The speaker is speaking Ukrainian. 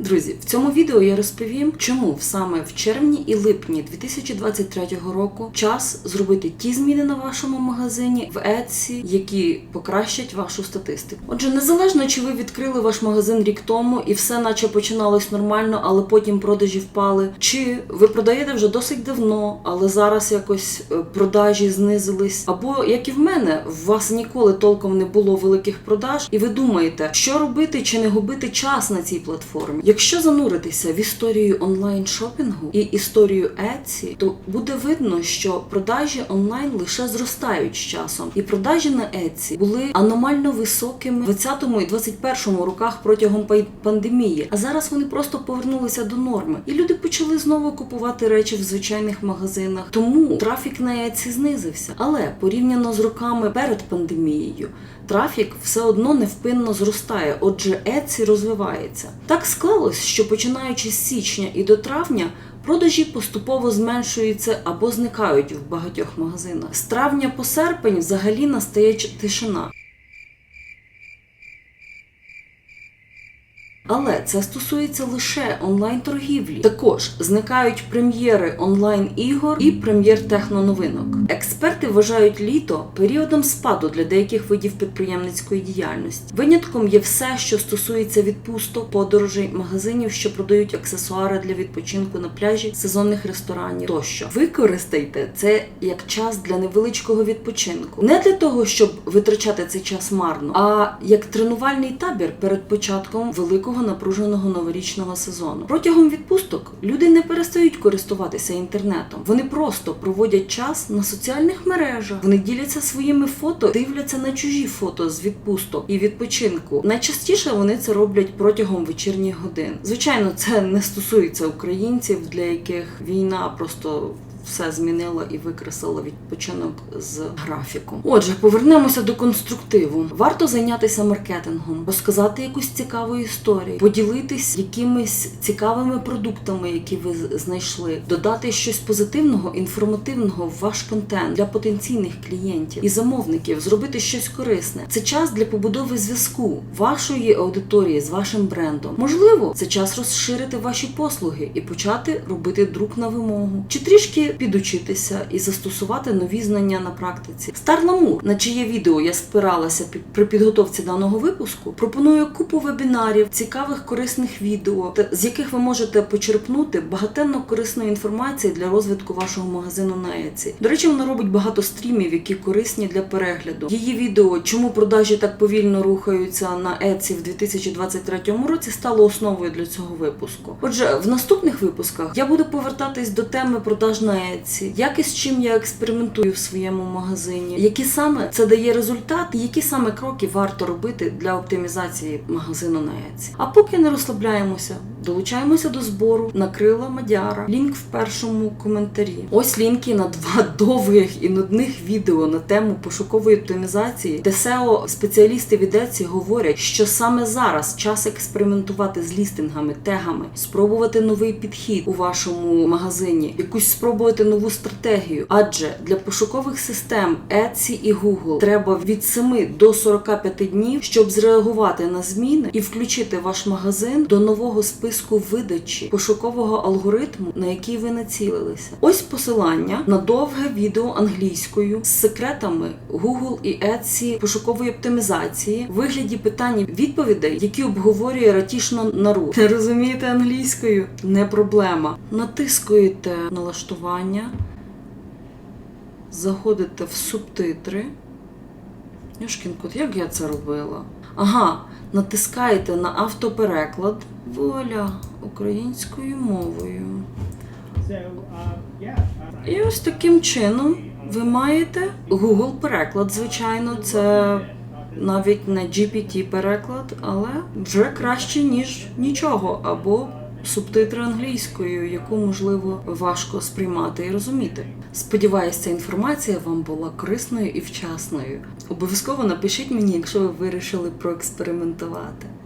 Друзі, в цьому відео я розповім, чому саме в червні і липні 2023 року час зробити ті зміни на вашому магазині в Etsy, які покращать вашу статистику. Отже, незалежно чи ви відкрили ваш магазин рік тому і все наче починалось нормально, але потім продажі впали, чи ви продаєте вже досить давно, але зараз якось е, продажі знизились, або як і в мене, у вас ніколи толком не було великих продаж, і ви думаєте, що робити чи не губити час на цій платформі. Якщо зануритися в історію онлайн шопінгу і історію Etsy, то буде видно, що продажі онлайн лише зростають з часом, і продажі на Etsy були аномально високими в 20-му і 21 роках протягом пандемії. А зараз вони просто повернулися до норми, і люди почали знову купувати речі в звичайних магазинах. Тому трафік на Etsy знизився. Але порівняно з роками перед пандемією, трафік все одно невпинно зростає, отже, Etsy розвивається. Так склалось, що починаючи з січня і до травня. Продажі поступово зменшуються або зникають в багатьох магазинах. З травня по серпень взагалі настає тишина. Але це стосується лише онлайн-торгівлі. Також зникають прем'єри онлайн-ігор і прем'єр техноновинок. Експерти вважають літо періодом спаду для деяких видів підприємницької діяльності. Винятком є все, що стосується відпусток, подорожей, магазинів, що продають аксесуари для відпочинку на пляжі, сезонних ресторанів тощо. Використайте це як час для невеличкого відпочинку, не для того, щоб витрачати цей час марно, а як тренувальний табір перед початком великого напруженого новорічного сезону. Протягом відпусток люди не перестають користуватися інтернетом. Вони просто проводять час на соціальних мережах. Вони діляться своїми фото, дивляться на чужі фото з відпусток і відпочинку. Найчастіше вони це роблять протягом вечірніх годин. Звичайно, це не стосується українців, для яких війна просто. Все змінила і викреслила відпочинок з графіку. Отже, повернемося до конструктиву. Варто зайнятися маркетингом, розказати якусь цікаву історію, поділитись якимись цікавими продуктами, які ви знайшли, додати щось позитивного, інформативного в ваш контент для потенційних клієнтів і замовників, зробити щось корисне. Це час для побудови зв'язку вашої аудиторії з вашим брендом. Можливо, це час розширити ваші послуги і почати робити друк на вимогу, чи трішки підучитися і застосувати нові знання на практиці. Старламур, на чиє відео я спиралася при підготовці даного випуску, пропонує купу вебінарів, цікавих корисних відео, з яких ви можете почерпнути багатенно корисної інформації для розвитку вашого магазину на Etsy. До речі, вона робить багато стрімів, які корисні для перегляду. Її відео, чому продажі так повільно рухаються на Etsy в 2023 році, стало основою для цього випуску. Отже, в наступних випусках я буду повертатись до теми продаж на Etsy, як і з чим я експериментую в своєму магазині, які саме це дає результат, які саме кроки варто робити для оптимізації магазину на Etsy. А поки не розслабляємося, долучаємося до збору на крила Мадяра. Лінк в першому коментарі. Ось лінки на два довгих і нудних відео на тему пошукової оптимізації, де SEO спеціалісти від Etsy говорять, що саме зараз час експериментувати з лістингами, тегами, спробувати новий підхід у вашому магазині, якусь спробувати нову стратегію. Адже для пошукових систем Etsy і Google треба від 7 до 45 днів, щоб зреагувати на зміни і включити ваш магазин до нового списку видачі пошукового алгоритму, на який ви націлилися. Ось посилання на довге відео англійською з секретами Google і Etsy пошукової оптимізації в вигляді питань відповідей, які обговорює ратішно нару. Не розумієте англійською? Не проблема. Натискуєте налаштування, заходите в субтитри. Юшкін кот, як я це робила? Ага, натискаєте на автопереклад. Воля українською мовою. І ось таким чином ви маєте Google переклад, звичайно, це навіть не GPT-переклад, але вже краще, ніж нічого, або субтитри англійською, яку можливо важко сприймати і розуміти. Сподіваюсь, ця інформація вам була корисною і вчасною. Обов'язково напишіть мені, якщо ви вирішили проекспериментувати.